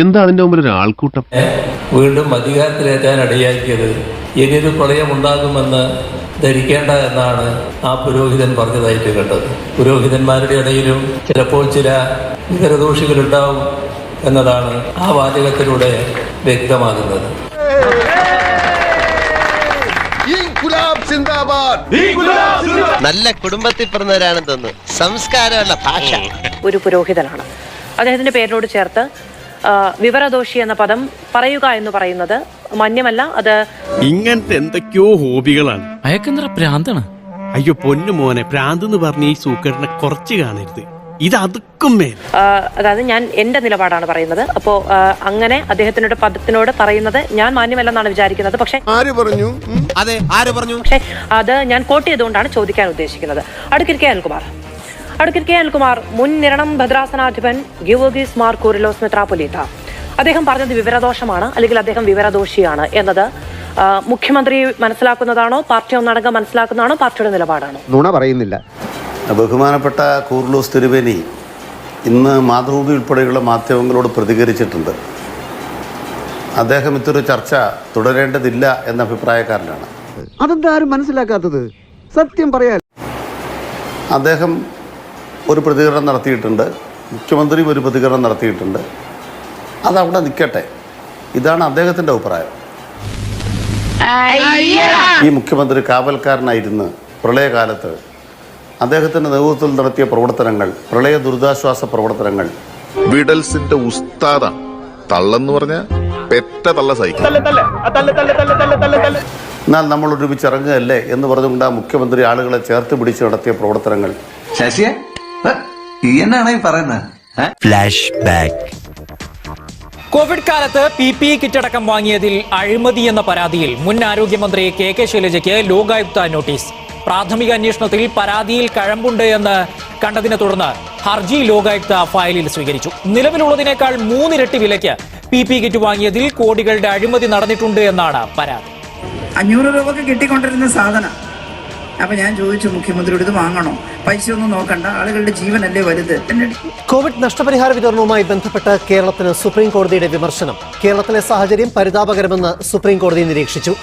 എന്താ അതിന്റെ മുമ്പിൽ ഒരു ആൾക്കൂട്ടം? വീണ്ടും അധികാരത്തിലേറ്റാൻ ഇടയാക്കിയത് ഇനിയൊരു പ്രളയം ഉണ്ടാകുമെന്ന് ധരിക്കേണ്ട എന്നാണ് ആ പുരോഹിതൻ പറഞ്ഞതായിട്ട് കേട്ടത്. പുരോഹിതന്മാരുടെ ഇടയിലും ചിലപ്പോൾ ചില വിവരദോഷികളുണ്ടാവും എന്നതാണ് ആ വാചകത്തിലൂടെ വ്യക്തമാകുന്നത്. നല്ല കുടുംബത്തിൽ പിറന്നവരാണെന്ന് തോന്നുന്നു. സംസ്കാരമല്ല ഭാഷ. ഒരു പുരോഹിതനാണ്. അദ്ദേഹത്തിന്റെ പേരിനോട് ചേർത്ത് വിവരദോഷി എന്ന പദം പറയുക എന്ന് പറയുന്നത് മന്യമല്ല അത് ഇങ്ങനത്തെ എന്തൊക്കെയോ ഹോബികളാണ്. അയക്കെന്തറ പ്രാന്താണ്? അയ്യോ പൊന്നു മോനെ പ്രാന്ത് എന്ന് പറഞ്ഞ ഈ സൂക്കറിനെ കുറച്ച് കാണരുത്. ഇത് അതുക്കും മേൽ അതായത് ഞാൻ എന്റെ നിലപാടാണ് പറയുന്നത്. അപ്പോ അങ്ങനെ അദ്ദേഹത്തിനോട് പദത്തിനോട് പറയുന്നത് ഞാൻ മാന്യമല്ലെന്നാണ് വിചാരിക്കുന്നത്. പക്ഷേ ആര് പറഞ്ഞു? അതെ ആര് പറഞ്ഞു? പക്ഷേ അത് ഞാൻ കോട്ട് ചെയ്തുകൊണ്ടാണ് ചോദിക്കാൻ ഉദ്ദേശിക്കുന്നത്. അടുക്കിൽ കെ അനിൽകുമാർ. അടുക്കിൽ കെ അനിൽകുമാർ മുൻ നിരണം ഭദ്രാസനാധിപൻ ഗിവോഗീസ് മാർ കൂറിലോസ് മെത്രാപൊലീത്ത അദ്ദേഹം പറഞ്ഞത് വിവരദോഷമാണ് അല്ലെങ്കിൽ അദ്ദേഹം വിവരദോഷിയാണ് എന്നത് മുഖ്യമന്ത്രി മനസ്സിലാക്കുന്നതാണോ പാർട്ടി ഒന്നടങ്കം മനസ്സിലാക്കുന്നതാണോ പാർട്ടിയുടെ നിലപാടാണോ? നുണ പറയുന്നില്ല. ബഹുമാനപ്പെട്ട കൂർലൂസ് തിരുവേനി ഇന്ന് മാതൃഭൂമി ഉൾപ്പെടെയുള്ള മാധ്യമങ്ങളോട് പ്രതികരിച്ചിട്ടുണ്ട്. അദ്ദേഹം ഇത്തൊരു ചർച്ച തുടരേണ്ടതില്ല എന്ന അഭിപ്രായക്കാരനാണ്. അതെന്താ ആരും മനസ്സിലാക്കാത്തത്? സത്യം പറയാൻ. അദ്ദേഹം ഒരു പ്രതികരണം നടത്തിയിട്ടുണ്ട്. മുഖ്യമന്ത്രിയും ഒരു പ്രതികരണം നടത്തിയിട്ടുണ്ട്. അതവിടെ നിൽക്കട്ടെ. ഇതാണ് അദ്ദേഹത്തിന്റെ അഭിപ്രായം. ഈ മുഖ്യമന്ത്രി കാവൽക്കാരനായിരുന്ന് പ്രളയകാലത്ത് അദ്ദേഹത്തിന്റെ നേതൃത്വത്തിൽ നടത്തിയ പ്രവർത്തനങ്ങൾ പ്രളയ ദുരിതാശ്വാസ പ്രവർത്തനങ്ങൾ. വിടൽസിന്റെ ഉസ്താദ. തള്ളെന്ന് പറഞ്ഞ പെറ്റ തള്ള സഹിക്കും. എന്നാൽ നമ്മൾ ഒരുമിച്ച് ഇറങ്ങുകയല്ലേ എന്ന് പറഞ്ഞുകൊണ്ട് ആ മുഖ്യമന്ത്രി ആളുകളെ ചേർത്ത് പിടിച്ച് നടത്തിയ പ്രവർത്തനങ്ങൾ. ശശിയെ? ഈ എന്നാണ് ഈ പറയുന്നത്? ഫ്ലാഷ് ബാക്ക് കോവിഡ് കാലത്ത് പി പി ഇ കിറ്റ് അടക്കം വാങ്ങിയതിൽ അഴിമതി എന്ന പരാതിയിൽ മുൻ ആരോഗ്യമന്ത്രി കെ കെ ശൈലജയ്ക്ക് ലോകായുക്ത നോട്ടീസ്. പ്രാഥമിക അന്വേഷണത്തിൽ പരാതിയിൽ കഴമ്പുണ്ട് എന്ന് കണ്ടതിനെ തുടർന്ന് ഹർജി ലോകായുക്ത ഫയലിൽ സ്വീകരിച്ചു. നിലവിലുള്ളതിനേക്കാൾ മൂന്നിരട്ടി വിലയ്ക്ക് പി പി കിറ്റ് വാങ്ങിയതിൽ കോടികളുടെ അഴിമതി നടന്നിട്ടുണ്ട് എന്നാണ് പരാതി. അഞ്ഞൂറ് രൂപക്ക് കിട്ടിക്കൊണ്ടിരുന്ന സാധനം. അപ്പൊ ഞാൻ ചോദിച്ചു മുഖ്യമന്ത്രിയോട് ഇത് വാങ്ങണോ? പൈസ ഒന്നും നോക്കണ്ട ആളുകളുടെ ജീവനല്ലേ വലുത്? കോവിഡ് നഷ്ടപരിഹാര വിതരണവുമായി ബന്ധപ്പെട്ട് കേരളത്തിന് സുപ്രീം കോടതിയുടെ വിമർശനം. കേരളത്തിലെ സാഹചര്യം പരിതാപകരമെന്ന് സുപ്രീം കോടതി നിരീക്ഷിച്ചു.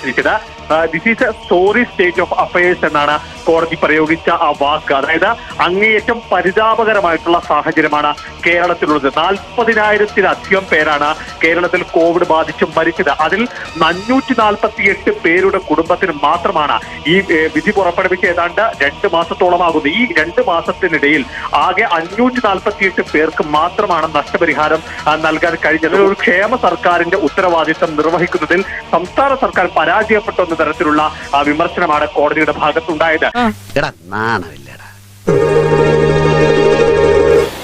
This is a story state of affairs എന്നാണ് കോടതി പ്രയോഗിച്ച ആ വാക്ക്. അതായത് അങ്ങേയറ്റം പരിതാപകരമായിട്ടുള്ള സാഹചര്യമാണ് കേരളത്തിലുള്ളത്. നാൽപ്പതിനായിരത്തിലധികം പേരാണ് കേരളത്തിൽ കോവിഡ് ബാധിച്ച് മരിച്ചത്. അതിൽ അഞ്ഞൂറ്റി നാൽപ്പത്തി എട്ട് പേരുടെ കുടുംബത്തിന് മാത്രമാണ് ഈ വിധി വിധി പുറപ്പെടുവിച്ച് ഏതാണ്ട് രണ്ട് മാസത്തോളമാകുന്നു. ഈ രണ്ട് മാസത്തിനിടയിൽ ആകെ അഞ്ഞൂറ്റി നാൽപ്പത്തി എട്ട് പേർക്ക് മാത്രമാണ് നഷ്ടപരിഹാരം ആ, നൽകാൻ കഴിഞ്ഞത്. ഒരു ക്ഷേമ സർക്കാരിന്റെ ഉത്തരവാദിത്തം നിർവഹിക്കുന്നതിൽ സംസ്ഥാന സർക്കാർ പരാജയപ്പെട്ടു എന്ന തരത്തിലുള്ള വിമർശനമാണ് കോടതിയുടെ ഭാഗത്തുണ്ടായത്.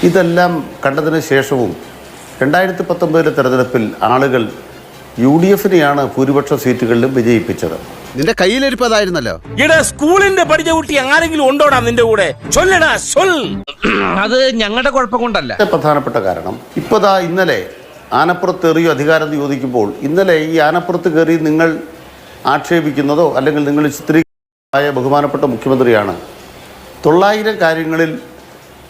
ഇതെല്ലാം കണ്ടതിന് ശേഷവും രണ്ടായിരത്തി പത്തൊമ്പതിലെ തെരഞ്ഞെടുപ്പിൽ ആളുകൾ യു ഡി എഫിനെയാണ് ഭൂരിപക്ഷ സീറ്റുകളിലും വിജയിപ്പിച്ചത്. നിന്റെ കയ്യിലിരിപ്പതായിരുന്നല്ലോ. ഇടാ സ്കൂളിന്റെ പഠിച്ച കുട്ടി ആരെങ്കിലും ഉണ്ടോടാ നിന്റെ കൂടെ? ചൊല്ലടാ ചൊൽ. അത് ഞങ്ങളുടെ കുഴപ്പം കൊണ്ടല്ല. പ്രധാനപ്പെട്ട കാരണം ഇപ്പതാ ഇന്നലെ ആനപ്പുറത്ത് എറിയോ അധികാരം ചോദിക്കുമ്പോൾ ഇന്നലെ ഈ ആനപ്പുറത്ത് കയറി നിങ്ങൾ ആക്ഷേപിക്കുന്നതോ അല്ലെങ്കിൽ നിങ്ങൾ ചിത്രീകരണമായ ബഹുമാനപ്പെട്ട മുഖ്യമന്ത്രിയാണ്. തൊള്ളായിരം കാര്യങ്ങളിൽ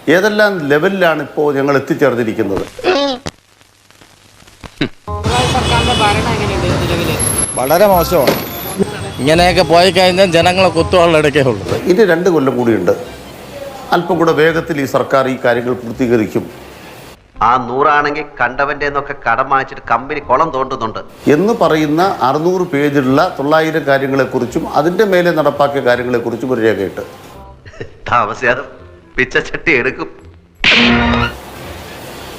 ഏതെല്ലാം ലെവലിലാണ് ഇപ്പോൾ ഞങ്ങൾ എത്തിച്ചേർന്നിരിക്കുന്നത്? വളരെ മോശമാണ്. ഇങ്ങനെയൊക്കെ പോയി കഴിഞ്ഞാൽ ജനങ്ങളെ കുത്തുവെള്ളം ഉള്ളൂ. ഇനി രണ്ട് കൊല്ലം കൂടിയുണ്ട്. അല്പം കൂടെ വേഗത്തിൽ ഈ സർക്കാർ ഈ കാര്യങ്ങൾ പൂർത്തീകരിക്കും. ആ നൂറാണെങ്കിൽ കണ്ടവന്റെ എന്നൊക്കെ കടം വാങ്ങിച്ചിട്ട് കമ്പനി കുളം തോണ്ടുന്നുണ്ട്. എന്ന് പറയുന്ന അറുന്നൂറ് പേജുള്ള തൊള്ളായിരം കാര്യങ്ങളെക്കുറിച്ചും അതിന്റെ മേലെ നടപ്പാക്കിയ കാര്യങ്ങളെക്കുറിച്ചും ഒരു രേഖയിട്ട് താമസിയാതെ പിച്ചച്ചട്ടി എടുക്കും.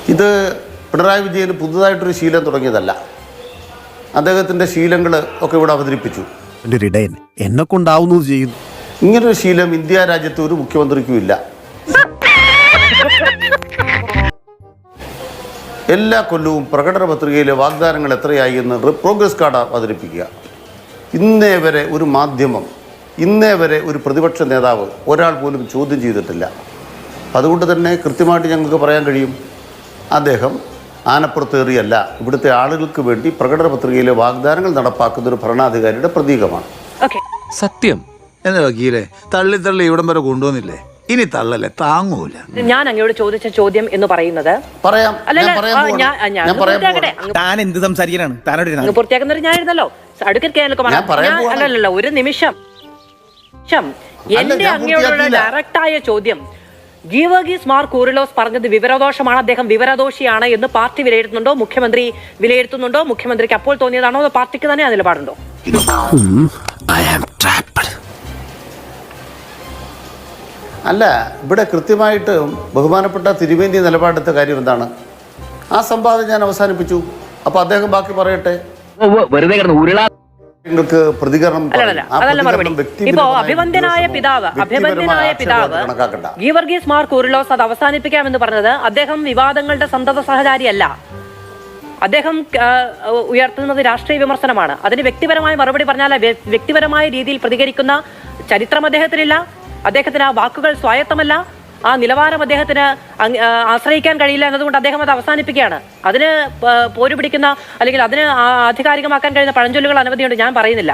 ഇത് പിണറായി വിജയന് പുതുതായിട്ടൊരു ശീലം തുടങ്ങിയതല്ല. അദ്ദേഹത്തിന്റെ ശീലങ്ങൾ ഒക്കെ ഇവിടെ അവതരിപ്പിച്ചു. എന്റെ ഒരു ഇടയൻ എന്നെ കൊണ്ടാവുന്നത് ചെയ്യുന്നു. ഇങ്ങനൊരു ശീലം ഇന്ത്യ രാജ്യത്ത് ഒരു മുഖ്യമന്ത്രിക്കും ഇല്ല എല്ലാ കൊല്ലവും പ്രകടന പത്രികയിലെ വാഗ്ദാനങ്ങൾ എത്രയായി എന്ന് പ്രോഗ്രസ് കാർഡ് അവതരിപ്പിക്കുക. ഇന്നേ വരെ ഒരു മാധ്യമം ഇന്നേ വരെ ഒരു പ്രതിപക്ഷ നേതാവ് ഒരാൾ പോലും ചോദ്യം ചെയ്തിട്ടില്ല. അതുകൊണ്ട് തന്നെ കൃത്യമായിട്ട് ഞങ്ങൾക്ക് പറയാൻ കഴിയും. അദ്ദേഹം ആനപ്പുറത്തേറിയല്ല. ഇവിടുത്തെ ആളുകൾക്ക് വേണ്ടി പ്രകടന പത്രികയിലെ വാഗ്ദാനങ്ങൾ നടപ്പാക്കുന്ന ഒരു ഭരണാധികാരിയുടെ പ്രതീകമാണ്. സത്യം. എന്താ വക്കീലെ? തള്ളി തള്ളി ഇവിടം വരെ കൊണ്ടുവന്നില്ലേ? ഇനി തള്ളല്ലേ? താങ്ങൂല. ഞാൻ അങ്ങയോട് ചോദിച്ച ചോദ്യം എന്ന് പറയുന്നത് പറയാം. താൻ എന്ത് സംസാരിക്കാനാണ്? താനോട് പൂർത്തിയാക്കുന്നവർ ഞാനായിരുന്നല്ലോ. അടുക്കൽ കേരളം. അല്ലല്ല ഒരു നിമിഷം. എന്റെ അങ്ങയോടുള്ള. ഡയറക്റ്റായ ചോദ്യം ഗീവർഗീസ് മാർ കൂറിലോസ് പറഞ്ഞത് വിവരദോഷമാണ് അദ്ദേഹം വിവരദോഷിയാണ് എന്ന് പാർട്ടി വിലയിരുത്തുന്നുണ്ടോ മുഖ്യമന്ത്രി വിലയിരുത്തുന്നുണ്ടോ മുഖ്യമന്ത്രിക്ക് അപ്പോൾ തോന്നിയതാണോ അതോ പാർട്ടിക്ക് തന്നെ ആ നിലപാടുണ്ടോ അല്ല ഇവിടെ കൃത്യമായിട്ട് ബഹുമാനപ്പെട്ട തിരുവേന്തി നിലപാടെടുത്ത കാര്യം എന്താണ്? ആ സംവാദം ഞാൻ അവസാനിപ്പിച്ചു. അപ്പൊ അദ്ദേഹം ബാക്കി പറയട്ടെ? വെറുതെ കിടന്ന് ഉരുളാ നിങ്ങൾക്ക് പ്രതികരണം ഇപ്പോ അഭിവന്ദ്യനായ പിതാവ് അഭിവന്ദ്യനായ പിതാവ് ഗീവർഗീസ് മാർ കൂറിലോസ് അത് അവസാനിപ്പിക്കാമെന്ന് പറഞ്ഞത് അദ്ദേഹം വിവാദങ്ങളുടെ സന്തത സഹചാരിയല്ല. അദ്ദേഹം ഉയർത്തുന്നത് രാഷ്ട്രീയ വിമർശനമാണ്. അതിന് വ്യക്തിപരമായ മറുപടി പറഞ്ഞാൽ വ്യക്തിപരമായ രീതിയിൽ പ്രതികരിക്കുന്ന ചരിത്രം അദ്ദേഹത്തിനില്ല. അദ്ദേഹത്തിന് ആ വാക്കുകൾ സ്വായത്തമല്ല. ആ നിലവാരം അദ്ദേഹത്തിന് ആശ്രയിക്കാൻ കഴിയില്ല എന്നതുകൊണ്ട് അദ്ദേഹം അത് അവസാനിപ്പിക്കുകയാണ്. അതിന് പോരു പിടിക്കുന്ന അല്ലെങ്കിൽ അതിന് ആധികാരികമാക്കാൻ കഴിയുന്ന പഴഞ്ചൊല്ലുകൾ അനവധിയുണ്ട്. ഞാൻ പറയുന്നില്ല.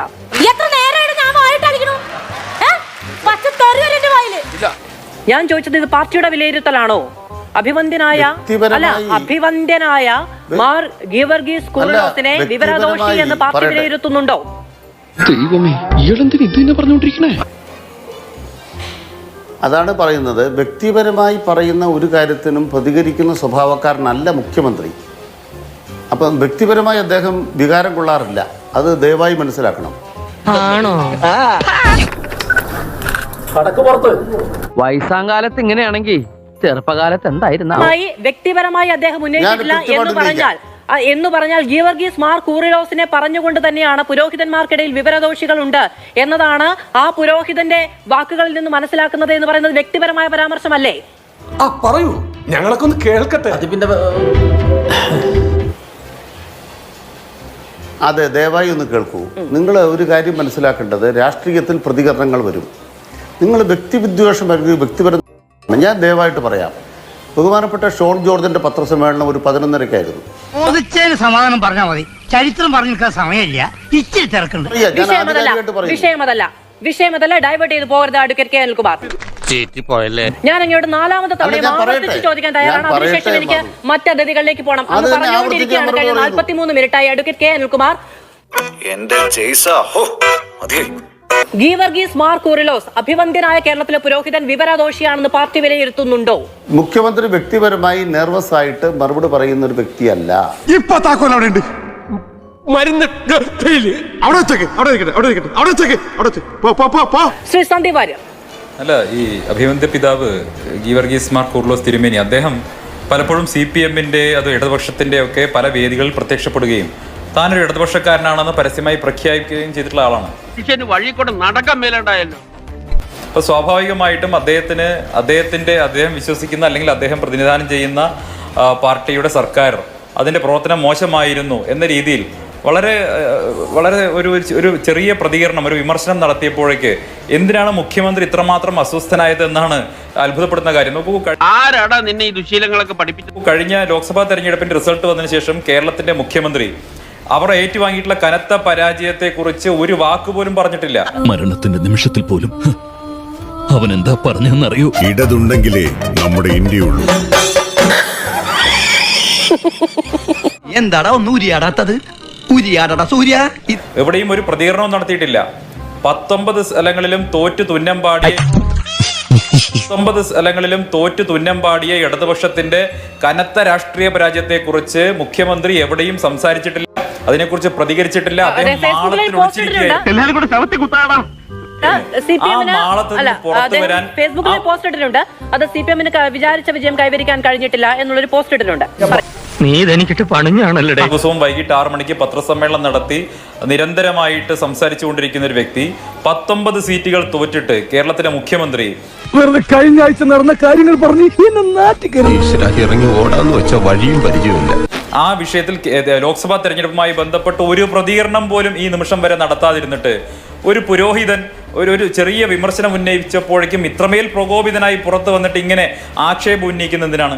ഞാൻ ചോദിച്ചത് ഇത് പാർട്ടിയുടെ വിലയിരുത്തലാണോ? അഭിവന്ദ്യനായ അല്ല അഭിവന്ദ്യനായ മാർ ഗീവർഗീസ് വ്യക്തിപരമായി വിവരദോഷി എന്ന് പാർട്ടി. വിലയിരുത്തുന്നുണ്ടോ? ദൈവമേ ഇയാളെന്തിന് ഇത് തന്നെ പറഞ്ഞുകൊണ്ടിരിക്കണേ? അതാണ് പറയുന്നത്. വ്യക്തിപരമായി പറയുന്ന ഒരു കാര്യത്തിനും പ്രതികരിക്കുന്ന സ്വഭാവക്കാരനല്ല മുഖ്യമന്ത്രി. അപ്പം വ്യക്തിപരമായി അദ്ദേഹം വികാരം കൊള്ളാറില്ല. അത് ദയവായി മനസ്സിലാക്കണം. വയസ്സാങ്കാലത്ത് ഇങ്ങനെയാണെങ്കിൽ ചെറുപ്പകാലത്ത് എന്തായിരുന്നു? മായി വ്യക്തിപരമായി അദ്ദേഹം ഉന്നയിച്ചിട്ടില്ല എന്ന് പറഞ്ഞാൽ എന്ന് പറഞ്ഞാൽ ഗീവർഗീസ് മാർ കൂറിലോസിനെ പറഞ്ഞുകൊണ്ട് തന്നെയാണ് പുരോഹിതന്മാർക്കിടയിൽ വിവരദോഷികൾ ഉണ്ട് എന്നതാണ് ആ പുരോഹിതന്റെ വാക്കുകളിൽ നിന്ന് മനസ്സിലാക്കുന്നത് എന്ന് പറയുന്നത് വ്യക്തിപരമായ പരാമർശമല്ലേ? ആ പറയൂ. ഞങ്ങളൊക്കെ ഒന്ന് കേൾക്കട്ടെ. അതെ ദയവായി ഒന്ന് കേൾക്കൂ. നിങ്ങൾ ഒരു കാര്യം മനസ്സിലാക്കേണ്ടത് രാഷ്ട്രീയത്തിൽ പ്രതികരണങ്ങൾ വരും. നിങ്ങൾ വ്യക്തിവിദ്വേഷം അല്ലെങ്കിൽ വ്യക്തിപരം ഞാൻ ദയവായിട്ട് പറയാം. ബഹുമാനപ്പെട്ട ഷോൺ ജോർജിന്റെ പത്രസമ്മേളനം ഒരു പതിനൊന്നരക്കായിരുന്നു സമാധാനം പറഞ്ഞാൽ മതി. ചരിത്രം പറഞ്ഞു നിൽക്കാൻ സമയമില്ല. ഇച്ചിരി തിരക്കുണ്ട്. വിഷയമതല്ല വിഷയമതല്ല വിഷയമതല്ല ഡൈവേർട്ട് ചെയ്ത് പോകരുത് അഡ്വക്കേറ്റ് കെ അനിൽകുമാർ ഞാൻ അങ്ങോട്ട് നാലാമത്തെ തവണ അല്ല, ആവർത്തിച്ച് ചോദിക്കാൻ തയ്യാറാണ്. അതിനുശേഷം എനിക്ക്. മറ്റ് അതിഥികളിലേക്ക് പോകണം. അത് പറഞ്ഞുകൊണ്ടിരിക്കുകയാണ്. കഴിഞ്ഞ നാൽപ്പത്തിമൂന്ന് മിനിറ്റായി അഡ്വക്കേറ്റ് കെ അനിൽകുമാർ. എന്റെ ഗീവർഗീസ് മാർ കൂറിലോസ് അഭിവന്ദ്യനായ കേരളത്തിലെ പുരോഹിതൻ വിവരദോഷിയാണെന്ന് പാർട്ടി വിലയിരുത്തുന്നുണ്ടോ? മുഖ്യമന്ത്രി വ്യക്തിപരമായി നെർവസ് ആയിട്ട് മറുപടി പറയുന്ന ഒരു വ്യക്തിയല്ല. ഇപ്പൊ താക്കോൽ അവിടെ ഉണ്ട് മരുന്ന് അവിടെ വെച്ചേക്ക് അവിടെ ഇരിക്കട്ടെ അവിടെ ഇരിക്കട്ടെ അവിടെ വെച്ചേക്ക് അവിടെ വെച്ച്. പോ പോ പോ പോ. ശ്രീ സന്ദീപ് വാര്യർ. അല്ല ഈ അഭിവന്ദ്യ പിതാവ് ഗീവർഗീസ് മാർ കൂർലോസ് തിരുമേനി അദ്ദേഹം പലപ്പോഴും സി പി എമ്മിന്റെ അത് ഇടതുപക്ഷത്തിന്റെ ഒക്കെ പല വേദികളിൽ പ്രത്യക്ഷപ്പെടുകയും താനൊരു ഇടതുപക്ഷക്കാരനാണെന്ന് പരസ്യമായി പ്രഖ്യാപിക്കുകയും ചെയ്തിട്ടുള്ള ആളാണ്. വഴി കൂടെ നടക്കാൻ മേലുണ്ടായല്ലോ. അപ്പൊ സ്വാഭാവികമായിട്ടും അദ്ദേഹത്തിന് അദ്ദേഹത്തിന്റെ അദ്ദേഹം വിശ്വസിക്കുന്ന അല്ലെങ്കിൽ അദ്ദേഹം പ്രതിനിധാനം ചെയ്യുന്ന പാർട്ടിയുടെ സർക്കാർ അതിന്റെ പ്രവർത്തനം മോശമായിരുന്നു എന്ന രീതിയിൽ വളരെ വളരെ ഒരു ഒരു ചെറിയ പ്രതികരണം ഒരു വിമർശനം നടത്തിയപ്പോഴേക്ക് എന്തിനാണ് മുഖ്യമന്ത്രി ഇത്രമാത്രം അസ്വസ്ഥനായത് എന്നാണ് അത്ഭുതപ്പെടുന്ന കാര്യം. നോക്കൂ ആരാടാ നിന്നെ ഈ ദുശീലങ്ങളൊക്കെ പഠിപ്പിച്ചു കഴിഞ്ഞ ലോക്സഭാ തെരഞ്ഞെടുപ്പിന്റെ റിസൾട്ട് വന്നതിന് ശേഷം കേരളത്തിന്റെ മുഖ്യമന്ത്രി അവർ ഏറ്റുവാങ്ങിയിട്ടുള്ള കനത്ത പരാജയത്തെക്കുറിച്ച് ഒരു വാക്ക് പോലും പറഞ്ഞിട്ടില്ല. മരണത്തിന്റെ നിമിഷത്തിൽ പോലും അവൻ എന്താ പറഞ്ഞെന്നറിയോ? ഇടതുണ്ടെങ്കിലേ നമ്മുടെ ഇന്ത്യയുള്ളൂ. എന്താടാ ഒന്ന് ഉരിയാടാത്തത്? ഉരിയാടടാ സൂര്യ. എവിടെയും ഒരു പ്രതികരണവും നടത്തിയിട്ടില്ല. പത്തൊമ്പത് സ്ഥലങ്ങളിലും തോറ്റു തുന്നം പാടിയ പത്തൊമ്പത് സ്ഥലങ്ങളിലും തോറ്റു തുന്നം പാടിയ ഇടതുപക്ഷത്തിന്റെ കനത്ത രാഷ്ട്രീയ പരാജയത്തെക്കുറിച്ച് മുഖ്യമന്ത്രി എവിടെയും സംസാരിച്ചിട്ടില്ല. അതിനെക്കുറിച്ച് പ്രതികരിച്ചിട്ടില്ല അദ്ദേഹം ഫേസ്ബുക്കിൽ മാളത്തിൽ പോസ്റ്റ് ഇട്ടിട്ടുണ്ട്. ഒളിച്ചിരിക്കുകയായിരുന്നു. എല്ലാരും കൂടെ ശവത്തി കുത്താടാ സി പി എമ്മിന് അല്ല അദ്ദേഹം ഫേസ്ബുക്കിൽ പോസ്റ്റ് ഇട്ടിട്ടുണ്ട് അത് സി പി എമ്മിന് വിചാരിച്ച വിജയം കൈവരിക്കാൻ കഴിഞ്ഞിട്ടില്ല എന്നുള്ളൊരു പോസ്റ്റ് ഇട്ടിട്ടുണ്ട് നീ ഇതെനിക്കിട്ട് പണിഞ്ഞാണല്ലേ ദിവസവും വൈകിട്ട് ആറു മണിക്ക് പത്രസമ്മേളനം നടത്തി നിരന്തരമായിട്ട് സംസാരിച്ചുകൊണ്ടിരിക്കുന്ന ഒരു വ്യക്തി പത്തൊമ്പത് സീറ്റുകൾ തോറ്റിട്ട് കേരളത്തിലെ മുഖ്യമന്ത്രി വെറുതെ കഴിഞ്ഞ ആഴ്ച നടന്ന കാര്യങ്ങൾ പറഞ്ഞു ഇറങ്ങി ഓടാന്ന് വെച്ച വഴിയും പരിചയമില്ല ആ വിഷയത്തിൽ ലോക്സഭാ തെരഞ്ഞെടുപ്പുമായി ബന്ധപ്പെട്ട് ഒരു പ്രതികരണം പോലും ഈ നിമിഷം വരെ നടത്താതിരുന്നിട്ട് ഒരു പുരോഹിതൻ ഒരു ഒരു ചെറിയ വിമർശനം ഉന്നയിച്ചപ്പോഴേക്കും ഇത്രമേൽ പ്രകോപിതനായി പുറത്തു വന്നിട്ട് ഇങ്ങനെ ആക്ഷേപം ഉന്നയിക്കുന്നതിനാണ്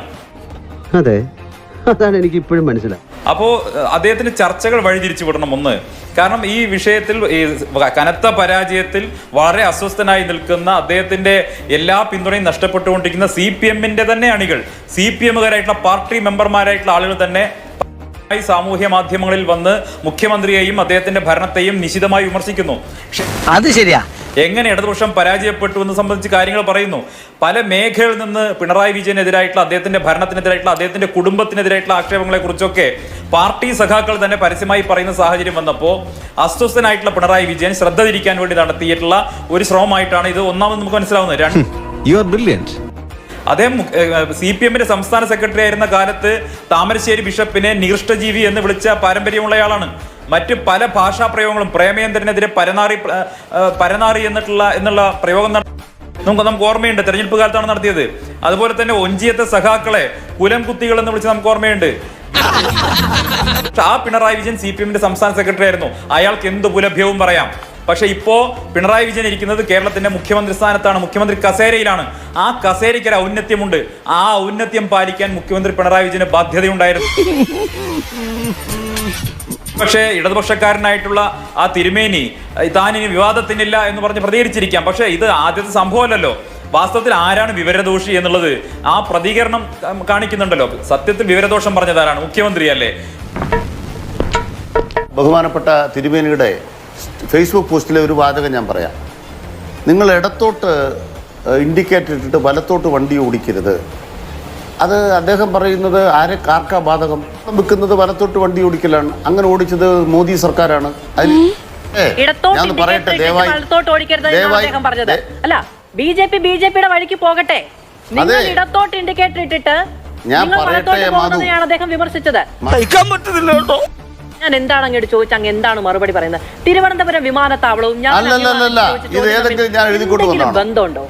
അതെ. അതാണ് എനിക്ക് ഇപ്പോഴും മനസ്സിലാവും അപ്പോൾ അദ്ദേഹത്തിന് ചർച്ചകൾ വഴിതിരിച്ചു വിടണം ഒന്ന്. കാരണം ഈ വിഷയത്തിൽ ഈ കനത്ത പരാജയത്തിൽ വളരെ അസ്വസ്ഥനായി നിൽക്കുന്ന അദ്ദേഹത്തിന്റെ എല്ലാ പിന്തുണയും നഷ്ടപ്പെട്ടുകൊണ്ടിരിക്കുന്ന സി പി എമ്മിന്റെ തന്നെ അണികൾ സി പി എമ്മുകാരായിട്ടുള്ള പാർട്ടി മെമ്പർമാരായിട്ടുള്ള ആളുകൾ തന്നെ ഈ സാമൂഹ്യ മാധ്യമങ്ങളിൽ വന്ന് മുഖ്യമന്ത്രിയെയും അദ്ദേഹത്തിന്റെ ഭരണത്തെയും നിശിതമായി വിമർശിക്കുന്നു. അത് ശരിയാ. എങ്ങനെ ഇടതുപക്ഷം പരാജയപ്പെട്ടു എന്ന് സംബന്ധിച്ച് കാര്യങ്ങൾ പറയുന്നു. പല മേഖലകളിൽ നിന്ന് പിണറായി വിജയനെതിരായിട്ടുള്ള അദ്ദേഹത്തിന്റെ ഭരണത്തിനെതിരായിട്ടുള്ള അദ്ദേഹത്തിന്റെ കുടുംബത്തിനെതിരായിട്ടുള്ള ആക്ഷേപങ്ങളെ കുറിച്ചൊക്കെ പാർട്ടി സഖാക്കൾ തന്നെ പരസ്യമായി പറയുന്ന സാഹചര്യം വന്നപ്പോൾ അസ്വസ്ഥനായിട്ടുള്ള പിണറായി വിജയൻ ശ്രദ്ധ തിരിക്കാൻ വേണ്ടി നടത്തിയിട്ടുള്ള ഒരു ശ്രമമായിട്ടാണ് ഇത് ഒന്നാമത് നമുക്ക് മനസ്സിലാവുന്നത്. രണ്ട് യു ആർ ബ്രില്യന്റ് അദ്ദേഹം സി പി എമ്മിന്റെ സംസ്ഥാന സെക്രട്ടറി ആയിരുന്ന കാലത്ത് താമരശ്ശേരി ബിഷപ്പിനെ നികൃഷ്ടജീവി എന്ന് വിളിച്ച പാരമ്പര്യമുള്ളയാളാണ്. മറ്റ് പല ഭാഷാ പ്രയോഗങ്ങളും പ്രേമേന്ദ്രനെതിരെ പരനാറി പരനാറി എന്നിട്ടുള്ള എന്നുള്ള പ്രയോഗം നമുക്ക് നമുക്ക് ഓർമ്മയുണ്ട്. തെരഞ്ഞെടുപ്പ് കാലത്താണ് നടത്തിയത്. അതുപോലെ തന്നെ ഒഞ്ചിയത്തെ സഖാക്കളെ കുലം കുത്തികൾ എന്ന് വിളിച്ച് നമുക്ക് ഓർമ്മയുണ്ട്. ആ പിണറായി വിജയൻ സി പി എമ്മിന്റെ സംസ്ഥാന സെക്രട്ടറി ആയിരുന്നു. അയാൾക്ക് എന്ത് പുലഭ്യവും പറയാം. പക്ഷെ ഇപ്പോൾ പിണറായി വിജയൻ ഇരിക്കുന്നത് കേരളത്തിന്റെ മുഖ്യമന്ത്രി സ്ഥാനത്താണ് മുഖ്യമന്ത്രി കസേരയിലാണ്. ആ കസേരയ്ക്ക് ഒരു ഔന്നത്യമുണ്ട്. ആ ഔന്നത്യം പാലിക്കാൻ മുഖ്യമന്ത്രി പിണറായി വിജയന് ബാധ്യതയുണ്ടായിരുന്നു. പക്ഷേ ഇടതുപക്ഷക്കാരനായിട്ടുള്ള ആ തിരുമേനി താനിനി വിവാദത്തിനില്ല എന്ന് പറഞ്ഞ് പ്രതികരിച്ചിരിക്കാം. പക്ഷേ ഇത് ആദ്യത്തെ സംഭവമല്ലല്ലോ. വാസ്തവത്തിൽ ആരാണ് വിവരദോഷി എന്നുള്ളത് ആ പ്രതികരണം കാണിക്കുന്നുണ്ടല്ലോ. സത്യത്തിൽ വിവരദോഷം പറഞ്ഞതാരാണ്? മുഖ്യമന്ത്രി അല്ലേ ബഹുമാനപ്പെട്ട തിരുമേനിയുടെ ഫേസ്ബുക്ക് പോസ്റ്റിലെ ഒരു വാചകം ഞാൻ പറയാം. നിങ്ങൾ ഇടത്തോട്ട് ഇൻഡിക്കേറ്റർ ഇട്ടിട്ട് വലത്തോട്ട് വണ്ടി ഓടിക്കരുത്. അത് അദ്ദേഹം പറയുന്നത് ആരെ കാർക്കാ ബാധകം വെക്കുന്നത് വലത്തോട്ട് വണ്ടി ഓടിക്കലാണ്. അങ്ങനെ ഓടിച്ചത് മോദി സർക്കാരാണ്. ഞാൻ പറയട്ടെ ഇട്ടിട്ട് ദയവായി വലത്തോട്ട് ഓടിക്കരുത് ദയവായി- അല്ല B J P B J പിയുടെ വഴിക്ക് പോകട്ടെ. നിങ്ങൾ. ഇടത്തോട്ട് ഇൻഡിക്കേറ്റർ ഇട്ടിട്ട് ഞാൻ പറയട്ടെ, അദ്ദേഹം വിമർശിച്ചത്. മ- ഞാൻ എന്താണ് അങ്ങോട്ട് ചോദിച്ച അങ്ങ് എന്താണ് മറുപടി പറയുന്നത് തിരുവനന്തപുരം വിമാനത്താവളവും ഞാൻ. ഇത് ഏതെങ്കിലും ഞാൻ? ബന്ധമുണ്ടോ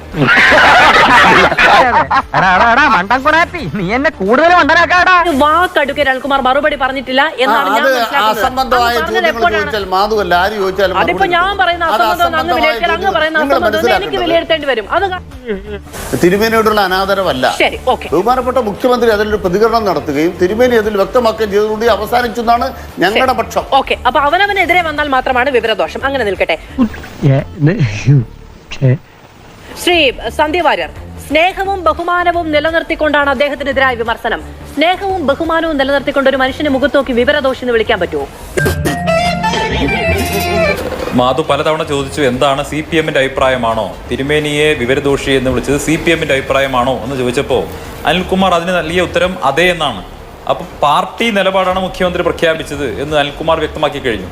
നീ എന്നെ കൂടുതൽ വാക്കടുക്കെ അനിൽകുമാർ മറുപടി പറഞ്ഞിട്ടില്ല എന്നാണ് ഞാൻ അത് അസംബന്ധമായ എപ്പോഴാണ് ചോദിച്ചാൽ മാധുവല്ല ആര് ചോദിച്ചാലും അതിപ്പോ മറുപടി ഞാൻ. പറയുന്ന അത് അസംബന്ധം അങ്ങ് അസംബന്ധമായ വിലയിരുത്തിയാൽ അങ്ങ് പറയുന്ന അസംബന്ധം എനിക്ക്. വിലയിരുത്തേണ്ടി വരും അത് തിരുമേനിയോടുള്ള അനാദരവല്ല. ബഹുമാനപ്പെട്ട മുഖ്യമന്ത്രി അതിലൊരു പ്രതികരണം നടത്തുകയും തിരുമേനി അതിൽ വ്യക്തമാക്കുകയും ചെയ്തുകൊണ്ട് അവസാനിച്ചു എന്നാണ് ഞങ്ങളുടെ പക്ഷം. ഓക്കെ. അപ്പൊ അവനവനെതിരെ വന്നാൽ മാത്രമാണ് വിവരദോഷം. അങ്ങനെ നിൽക്കട്ടെ. ശ്രീ സന്ധ്യ വാര്യർ സ്നേഹവും ബഹുമാനവും നിലനിർത്തിക്കൊണ്ടാണ് അദ്ദേഹത്തിനെതിരായ വിമർശനം. സ്നേഹവും ബഹുമാനവും നിലനിർത്തിക്കൊണ്ട് ഒരു മനുഷ്യനെ മുഖത്തോക്കി വിവരദോഷം എന്ന് വിളിക്കാൻ പറ്റുമോ? മാധു പലതവണ ചോദിച്ചു എന്താണ് സി പി എമ്മിന്റെ അഭിപ്രായമാണോ? തിരുമേനിയെ വിവരദോഷി എന്ന് വിളിച്ചത് സി പി എമ്മിന്റെ അഭിപ്രായമാണോ എന്ന് ചോദിച്ചപ്പോൾ അനിൽകുമാർ അതിന് നൽകിയ ഉത്തരം അതേ എന്നാണ്. അപ്പോൾ പാർട്ടി നിലപാടാണ് മുഖ്യമന്ത്രി പ്രഖ്യാപിച്ചത് എന്ന് അനിൽകുമാർ വ്യക്തമാക്കി കഴിഞ്ഞു.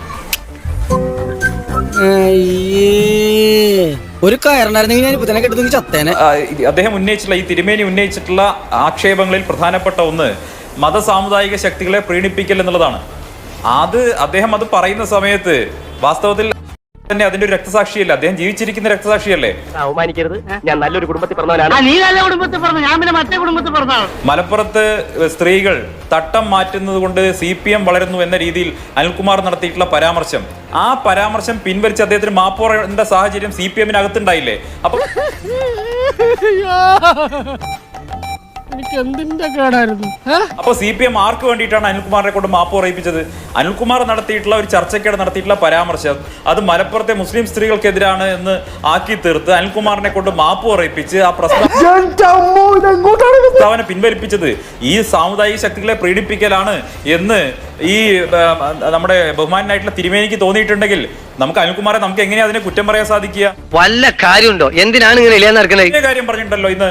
ഒരു അദ്ദേഹം ഉന്നയിച്ചിട്ടുള്ള ഈ തിരുമേനി ഉന്നയിച്ചിട്ടുള്ള ആക്ഷേപങ്ങളിൽ പ്രധാനപ്പെട്ട ഒന്ന് മത സാമുദായിക ശക്തികളെ പ്രീണിപ്പിക്കൽ എന്നുള്ളതാണ്. അത് അദ്ദേഹം അത് പറയുന്ന സമയത്ത് വാസ്തവത്തിൽ തന്നെ അതിന്റെ ഒരു രക്തസാക്ഷിയല്ല? അദ്ദേഹം ജീവിച്ചിരിക്കുന്ന രക്തസാക്ഷിയല്ലേ? അവമാനിക്കരുത്. ഞാൻ നല്ലൊരു കുടുംബത്തിൽ പറഞ്ഞവനാണ് നീ നല്ല കുടുംബത്തിൽ പറഞ്ഞു ഞാൻ പിന്നെ മറ്റേ കുടുംബത്തിൽ പറഞ്ഞാണ് മലപ്പുറത്ത് സ്ത്രീകൾ തട്ടം മാറ്റുന്നത് കൊണ്ട് സി പി എം വളരുന്നു എന്ന രീതിയിൽ അനിൽകുമാർ നടത്തിയിട്ടുള്ള പരാമർശം. ആ പരാമർശം പിൻവലിച്ച് അദ്ദേഹത്തിന് മാപ്പ് സാഹചര്യം സി പി എമ്മിനകത്തുണ്ടായില്ലേ? അപ്പൊ എനിക്ക് എന്തിന്റെ കേടായിരുന്നു അപ്പൊ സി പി എം ആർക്ക് വേണ്ടിയിട്ടാണ് അനിൽകുമാറിനെ കൊണ്ട് മാപ്പ് പറയിപ്പിച്ചത്? അനിൽകുമാർ നടത്തിയിട്ടുള്ള ഒരു ചർച്ചയ്ക്കിടെ നടത്തിയിട്ടുള്ള പരാമർശം. അത് മലപ്പുറത്തെ മുസ്ലിം സ്ത്രീകൾക്കെതിരാണ് എന്ന് ആക്കി തീർത്ത് അനിൽകുമാറിനെ കൊണ്ട് മാപ്പ് പറയിപ്പിച്ച് ആ പ്രശ്നം പ്രസ്താവന പിൻവലിപ്പിച്ചത് ഈ സാമുദായിക ശക്തികളെ പ്രീഡിപ്പിക്കലാണ് എന്ന് ഈ നമ്മുടെ ബഹുമാനായിട്ടുള്ള തിരുമേനിക്ക് തോന്നിയിട്ടുണ്ടെങ്കിൽ നമുക്ക് അനിൽകുമാറെ നമുക്ക് എങ്ങനെയാ അതിനെ കുറ്റം പറയാൻ സാധിക്കുക? വല്ല കാര്യമുണ്ടോ? എന്തിനാണ് ഇങ്ങനെ കാര്യം പറഞ്ഞിട്ടുണ്ടല്ലോ ഇന്ന്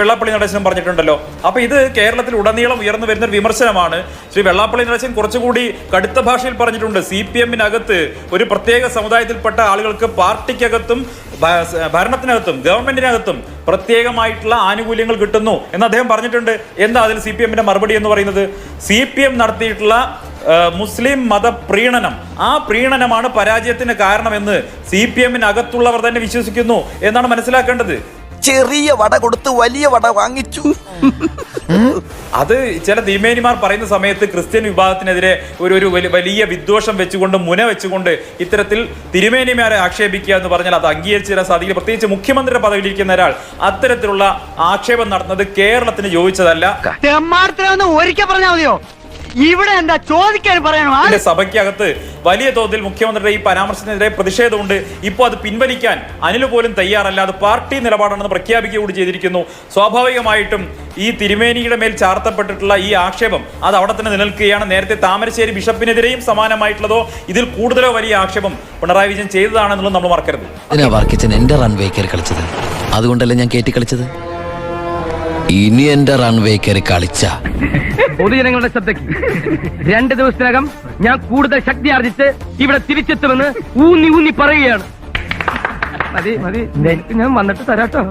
വെള്ളാപ്പള്ളി നടേശനും പറഞ്ഞിട്ടുണ്ടല്ലോ. അപ്പൊ ഇത് കേരളത്തിൽ ഉടനീളം ഉയർന്നു വരുന്ന ഒരു വിമർശനമാണ്. ശ്രീ വെള്ളാപ്പള്ളി നടേശൻ കുറച്ചുകൂടി കടുത്ത ഭാഷയിൽ പറഞ്ഞിട്ടുണ്ട്. സി പി എമ്മിനകത്ത് ഒരു പ്രത്യേക സമുദായത്തിൽപ്പെട്ട ആളുകൾക്ക് പാർട്ടിക്കകത്തും ഭരണത്തിനകത്തും ഗവൺമെന്റിനകത്തും പ്രത്യേകമായിട്ടുള്ള ആനുകൂല്യങ്ങൾ കിട്ടുന്നു എന്ന് അദ്ദേഹം പറഞ്ഞിട്ടുണ്ട്. എന്താ അതിൽ സി പി എമ്മിന്റെ മറുപടി എന്ന് പറയുന്നത്? സി പി എം നടത്തിയിട്ടുള്ള മുസ്ലിം മത പ്രീണനം. ആ പ്രീണനമാണ് പരാജയത്തിന് കാരണമെന്ന് സി പി എമ്മിനകത്തുള്ളവർ തന്നെ വിശ്വസിക്കുന്നു എന്നാണ് മനസ്സിലാക്കേണ്ടത്. ചെറിയ വട കൊടുത്ത് വലിയ വട വാങ്ങിച്ചു. അത് ചില തിരുമേനിമാർ പറയുന്ന സമയത്ത് ക്രിസ്ത്യൻ വിഭാഗത്തിനെതിരെ ഒരു ഒരു വലിയ വിദ്വേഷം വെച്ചുകൊണ്ട് മുന വെച്ചുകൊണ്ട് ഇത്തരത്തിൽ തിരുമേനിമാരെ ആക്ഷേപിക്കുക എന്ന് പറഞ്ഞാൽ അത് അംഗീകരിച്ചു തരാൻ സാധിക്കില്ല. പ്രത്യേകിച്ച് മുഖ്യമന്ത്രിയുടെ പദവിയിലിരിക്കുന്ന ഒരാൾ അത്തരത്തിലുള്ള ആക്ഷേപം നടത്തുന്നത് കേരളത്തിന് യോജിച്ചതല്ല. ഒരിക്കൽ പറഞ്ഞാൽ മതിയോ? ഇവിടെ എന്താ ചോദിക്കാൻ പറയണോ? സഭയ്ക്കകത്ത് വലിയ തോതിൽ മുഖ്യമന്ത്രിയുടെ ഈ പരാമർശത്തിനെതിരെ പ്രതിഷേധമുണ്ട്. ഇപ്പോൾ അത് പിൻവലിക്കാൻ അനിൽ പോലും തയ്യാറല്ല. അത് പാർട്ടി നിലപാടാണെന്ന് പ്രഖ്യാപിക്കുക കൂടി ചെയ്തിരിക്കുന്നു. സ്വാഭാവികമായിട്ടും ഈ തിരുമേനിയുടെ മേൽ ചാർത്തപ്പെട്ടിട്ടുള്ള ഈ ആക്ഷേപം അത് അവിടെ തന്നെ നിലനിൽക്കുകയാണ്. നേരത്തെ താമരശ്ശേരി ബിഷപ്പിനെതിരെയും സമാനമായിട്ടുള്ളതോ ഇതിൽ കൂടുതലോ വലിയ ആക്ഷേപം പിണറായി വിജയൻ ചെയ്തതാണെന്നുള്ളത് നമ്മൾ മറക്കരുത്. എന്റെ റൺവേ കയറി കളിച്ചത്. അതുകൊണ്ടല്ലേ ഞാൻ കയറ്റി കളിച്ചത്? ഇനി എന്റെ റൺവേ കയറി കളിച്ച. പൊതുജനങ്ങളുടെ ശ്രദ്ധയ്ക്ക്. രണ്ട് ദിവസത്തിനകം ഞാൻ കൂടുതൽ ശക്തി ആർജിച്ച് ഇവിടെ തിരിച്ചെത്തുമെന്ന് ഊന്നി ഊന്നി പറയുകയാണ്. മതി മതി. ഞാൻ വന്നിട്ട് തരാട്ടോ